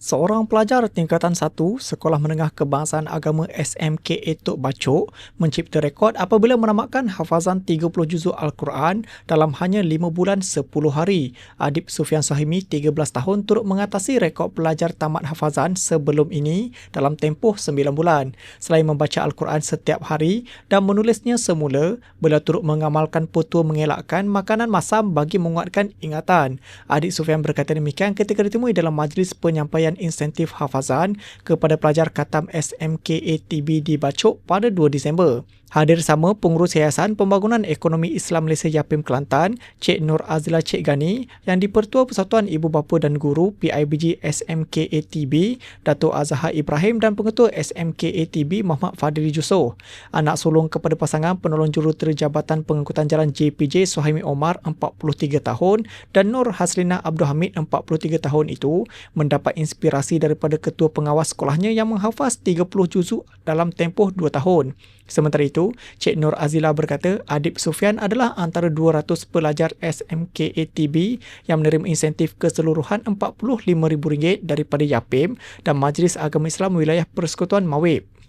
Seorang pelajar tingkatan 1 Sekolah Menengah Kebangsaan Agama SMKA Tok Bacok mencipta rekod apabila menamatkan hafazan 30 juzuk Al-Quran dalam hanya 5 bulan 10 hari. Adib Sufian Sahimi 13 tahun turut mengatasi rekod pelajar tamat hafazan sebelum ini dalam tempoh 9 bulan. Selain membaca Al-Quran setiap hari dan menulisnya semula, beliau turut mengamalkan putua mengelakkan makanan masam bagi menguatkan ingatan. Adik Sufian berkata demikian ketika ditemui dalam majlis penyampaian pemberian insentif hafazan kepada pelajar Katam SMKATB di Bacok pada 2 Disember. Hadir sama pengurus Yayasan Pembangunan Ekonomi Islam Malaysia Yapim Kelantan, Cik Nur Azila Cik Gani yang dipertua Persatuan Ibu Bapa dan Guru PIBG SMKATB, Dato' Azhar Ibrahim dan Pengetua SMKATB Muhammad Fadili Jusoh. Anak sulung kepada pasangan penolong jurutera Jabatan Pengangkutan Jalan JPJ Suhaimi Omar 43 tahun dan Nur Haslina Abdul Hamid 43 tahun itu mendapat inspirasi daripada ketua pengawas sekolahnya yang menghafaz 30 juzuk dalam tempoh 2 tahun. Sementara itu, Cik Nur Azila berkata Adib Sufian adalah antara 200 pelajar SMKATB yang menerima insentif keseluruhan RM45,000 daripada YAPIM dan Majlis Agama Islam Wilayah Persekutuan Mawib.